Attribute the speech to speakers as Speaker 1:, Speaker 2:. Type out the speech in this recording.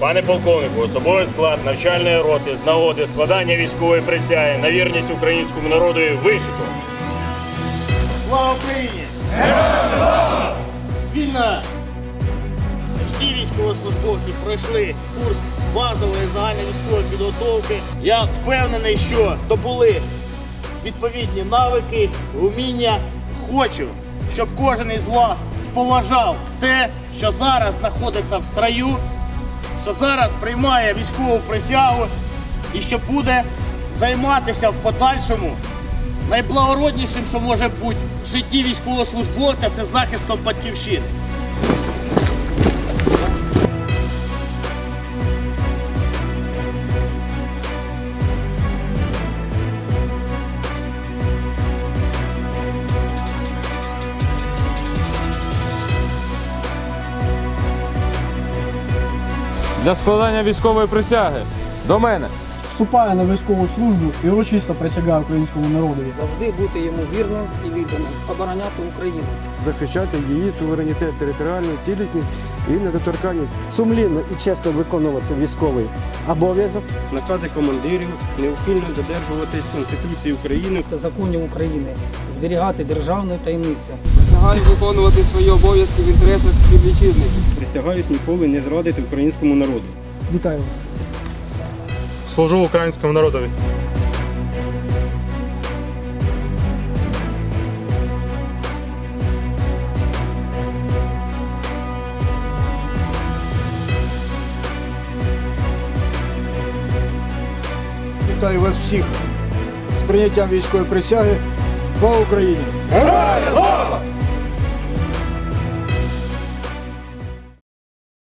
Speaker 1: Пане полковнику, особовий склад навчальної роти з нагоди складання військової присяги на вірність українському народу вишику.
Speaker 2: Слава Україні! Героям Вільна! Всі військовослужбовці пройшли курс базової загальновійськової підготовки. Я впевнений, що здобули відповідні навики, вміння. Хочу, щоб кожен із вас поважав те, що зараз знаходиться в строю, що зараз приймає військову присягу і що буде займатися в подальшому найблагороднішим, що може бути в житті військовослужбовця, це захистом батьківщини.
Speaker 3: Для складання військової присяги до мене.
Speaker 4: Вступаю на військову службу і урочисто присягаю українському народові.
Speaker 5: завжди бути йому вірним і відданим, обороняти Україну.
Speaker 6: захищати її суверенітет, територіальну цілісність і недоторканність.
Speaker 7: сумлінно і чесно виконувати військовий обов'язок.
Speaker 6: Накази командирів неухильно додержуватись Конституції України.
Speaker 5: та законів України, зберігати державну таємницю.
Speaker 8: Присягаю виконувати свої обов'язки в інтересах співвітчизників.
Speaker 6: Присягаюсь ніколи не зрадити українському народу.
Speaker 4: Вітаю вас.
Speaker 9: Служу українському народові.
Speaker 4: Вітаю вас всіх з прийняттям військової присяги. По Україні!
Speaker 2: Героям слава!